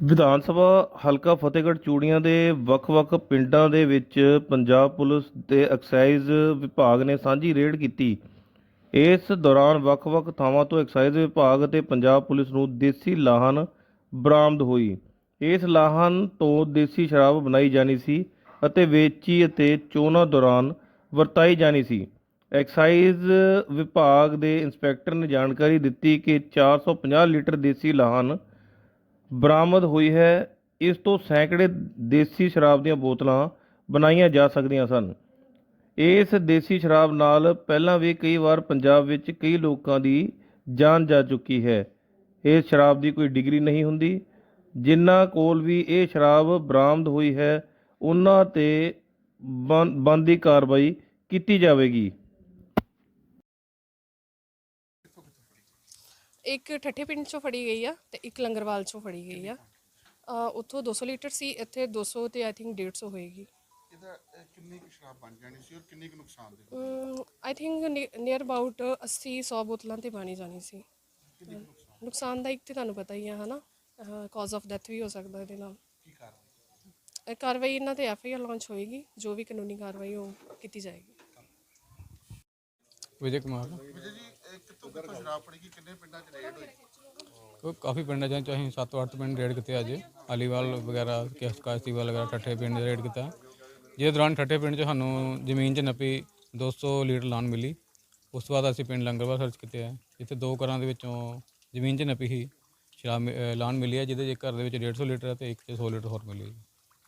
ਵਿਧਾਨ ਸਭਾ ਹਲਕਾ ਫਤਿਹਗੜ੍ਹ ਚੂੜੀਆਂ ਦੇ ਵੱਖ-ਵੱਖ ਪਿੰਡਾਂ ਦੇ ਵਿੱਚ ਪੰਜਾਬ ਪੁਲਿਸ ਤੇ ਐਕਸਾਈਜ਼ ਵਿਭਾਗ ਨੇ ਸਾਂਝੀ ਰੇਡ ਕੀਤੀ। ਇਸ ਦੌਰਾਨ ਵੱਖ-ਵੱਖ ਥਾਵਾਂ ਤੋਂ ਐਕਸਾਈਜ਼ ਵਿਭਾਗ ਅਤੇ ਪੰਜਾਬ ਪੁਲਿਸ ਨੂੰ ਦੇਸੀ ਲਾਹਨ ਬਰਾਮਦ ਹੋਈ। ਇਸ ਲਾਹਨ ਤੋਂ ਦੇਸੀ ਸ਼ਰਾਬ ਬਣਾਈ ਜਾਣੀ ਸੀ ਅਤੇ ਵੇਚੀ ਅਤੇ ਚੋਣਾਂ ਦੌਰਾਨ ਵਰਤਾਈ ਜਾਣੀ ਸੀ। ਐਕਸਾਈਜ਼ ਵਿਭਾਗ ਦੇ ਇੰਸਪੈਕਟਰ ਨੇ ਜਾਣਕਾਰੀ ਦਿੱਤੀ ਕਿ 450 ਲੀਟਰ ਦੇਸੀ ਲਾਹਨ ਬਰਾਮਦ ਹੋਈ ਹੈ। ਇਸ ਤੋਂ ਸੈਂਕੜੇ ਦੇਸੀ ਸ਼ਰਾਬ ਦੀਆਂ ਬੋਤਲਾਂ ਬਣਾਈਆਂ ਜਾ ਸਕਦੀਆਂ ਸਨ। ਇਸ ਦੇਸੀ ਸ਼ਰਾਬ ਨਾਲ ਪਹਿਲਾਂ ਵੀ ਕਈ ਵਾਰ ਪੰਜਾਬ ਵਿੱਚ ਕਈ ਲੋਕਾਂ ਦੀ ਜਾਨ ਜਾ ਚੁੱਕੀ ਹੈ। ਇਸ ਸ਼ਰਾਬ ਦੀ ਕੋਈ ਡਿਗਰੀ ਨਹੀਂ ਹੁੰਦੀ। ਜਿਨ੍ਹਾਂ ਕੋਲ ਵੀ ਇਹ ਸ਼ਰਾਬ ਬਰਾਮਦ ਹੋਈ ਹੈ, ਉਹਨਾਂ ਤੇ ਬੰਦੀ ਕਾਰਵਾਈ ਕੀਤੀ ਜਾਵੇਗੀ। ਇੱਕ ਠੱਠੇ ਪਿੰਡ ਚੋਂ ਫੜੀ ਗਈ ਆ ਤੇ ਇੱਕ ਲੰਗਰਵਾਲ ਚੋਂ ਫੜੀ ਗਈ ਆ। ਅ, ਉੱਥੋਂ 200 ਲੀਟਰ ਸੀ ਇੱਥੇ 200 ਤੇ ਆਈ ਥਿੰਕ 150 ਹੋਏਗੀ। ਇਹਦਾ ਅਹ, ਕਿੰਨੀ ਕੁ ਸ਼ਰਾਬ ਬਣ ਜਾਣੀ ਸੀ ਔਰ ਕਿੰਨੀ ਕੁ ਨੁਕਸਾਨ ਦੇ ਆਈ ਥਿੰਕ ਨੀਅਰ ਅਬਾਊਟ 80 100 ਬੋਤਲਾਂ ਤੇ ਪਾਣੀ ਜਾਣੀ ਸੀ। ਨੁਕਸਾਨ? ਦਾ ਇੱਕ ਤੇ ਤੁਹਾਨੂੰ ਪਤਾ ਹੀ ਆ ਹਨਾ? ਕਾਜ਼ ਆਫ ਡੈਥ ਵੀ ਹੋ ਸਕਦਾ ਇਹਦੇ ਨਾਲ। ਕੀ ਕਾਰਨ ਇਹ ਕਾਰਵਾਈ ਇਹਨਾਂ ਤੇ ਐਫ ਆਈ ਆਰ ਲਾਂਚ ਹੋਏਗੀ ਜੋ ਵੀ ਕਾਨੂੰਨੀ ਕਾਰਵਾਈ ਉਹ ਕੀਤੀ ਜਾਏਗੀ। ਵਿਜੇ ਕੁਮਾਰ। ਵਿਜੇ ਜੀ ਇਹ ਕਿੱਥੋਂ ਕਿੱਥੋਂ ਸ਼ਰਾਬ ਫੜੀ ਗਈ ਕਿੰਨੇ ਪਿੰਡਾਂ 'ਚ ਰੇਡ ਹੋਈ? ਉਹ ਕਾਫੀ ਪਿੰਡਾਂ ਜਾਂ ਅਸੀਂ 7-8 ਪਿੰਡ ਰੇਡ ਕੀਤੇ ਅੱਜ। ਅਲੀਵਾਲ ਵਗੈਰਾ ਕਿਸ ਕਾਸਤੀਵਾਲ ਵਗੈਰਾ ਠੱਠੇ ਪਿੰਡ ਰੇਡ ਕੀਤਾ ਜਿਹਦੇ ਦੌਰਾਨ ਠੱਠੇ ਪਿੰਡ 'ਚ ਸਾਨੂੰ ਜ਼ਮੀਨ 'ਚ ਨੱਪੀ 200 ਲੀਟਰ ਲਾਨ ਮਿਲੀ। ਉਸ ਤੋਂ ਬਾਅਦ ਅਸੀਂ ਪਿੰਡ ਲੰਗਰਵਾਲ ਸਰਚ ਕੀਤੇ ਆ। ਜਿੱਥੇ ਦੋ ਘਰਾਂ ਦੇ ਵਿੱਚੋਂ ਜ਼ਮੀਨ 'ਚ ਨੱਪੀ ਸੀ ਸ਼ਰਾਬ ਲਾਨ ਮਿਲੀ ਹੈ ਜਿਹਦੇ 'ਚ ਘਰ ਦੇ ਵਿੱਚ 150 ਲੀਟਰ ਹੈ ਤੇ ਇੱਕ 'ਚ 100 ਲੀਟਰ ਹੋਰ ਮਿਲੀ ਹੈ।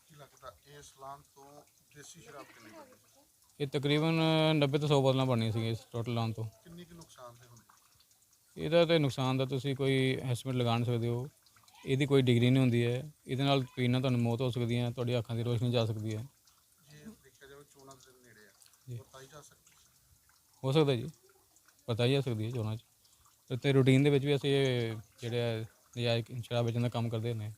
ਕੀ ਲੱਗਦਾ ਇਸ ਲਾਨ ਤੋਂ ਦੇਸੀ ਸ਼ਰਾਬ ਕਿੰਨੀ ਬਣੀ ਇਹ ਤਕਰੀਬਨ 90 ਤੋਂ 100 ਬੋਤਲਾਂ ਬਣਨੀਆਂ ਸੀਗੀਆਂ ਇਸ ਟੋਟਲ ਲਾਨ ਤੋਂ। ਕਿੰਨੀ ਕੁ ਨੁਕਸਾਨ ਦੇ ਹੋਣੇ ਇਹਦਾ ਤੇ ਨੁਕਸਾਨ ਦਾ ਤੁਸੀਂ ਕੋਈ ਐਸਟੀਮੇਟ ਲਗਾ ਨਹੀਂ ਸਕਦੇ ਹੋ। ਇਹਦੀ ਕੋਈ ਡਿਗਰੀ ਨਹੀਂ ਹੁੰਦੀ ਹੈ। ਇਹਦੇ ਨਾਲ ਪੀਣ ਨਾਲ ਤੁਹਾਨੂੰ ਮੌਤ ਹੋ ਸਕਦੀ ਹੈ ਤੁਹਾਡੀ ਅੱਖਾਂ ਦੀ ਰੋਸ਼ਨੀ ਜਾ ਸਕਦੀ ਹੈ। ਜੇ। ਦੇਖਿਆ ਜਾਵੇ ਚੋਣਾਂ ਦੇ ਦਿਨ ਨੇੜੇ ਆ ਬਤਾਈ ਜਾ ਸਕਦੀ ਹੋ ਸਕਦਾ ਜੀ। ਪਤਾ ਹੀ ਜਾ ਸਕਦੀ ਹੈ ਚੋਣਾਂ 'ਚ। ਤੇ ਰੂਟੀਨ ਦੇ ਵਿੱਚ ਵੀ ਅਸੀਂ ਇਹ ਜਿਹੜੇ ਆ ਨਜਾਇਜ਼ ਸ਼ਰਾਬ ਵੇਚਣ ਦਾ ਕੰਮ ਕਰਦੇ ਹੁੰਦੇ ਹਾਂ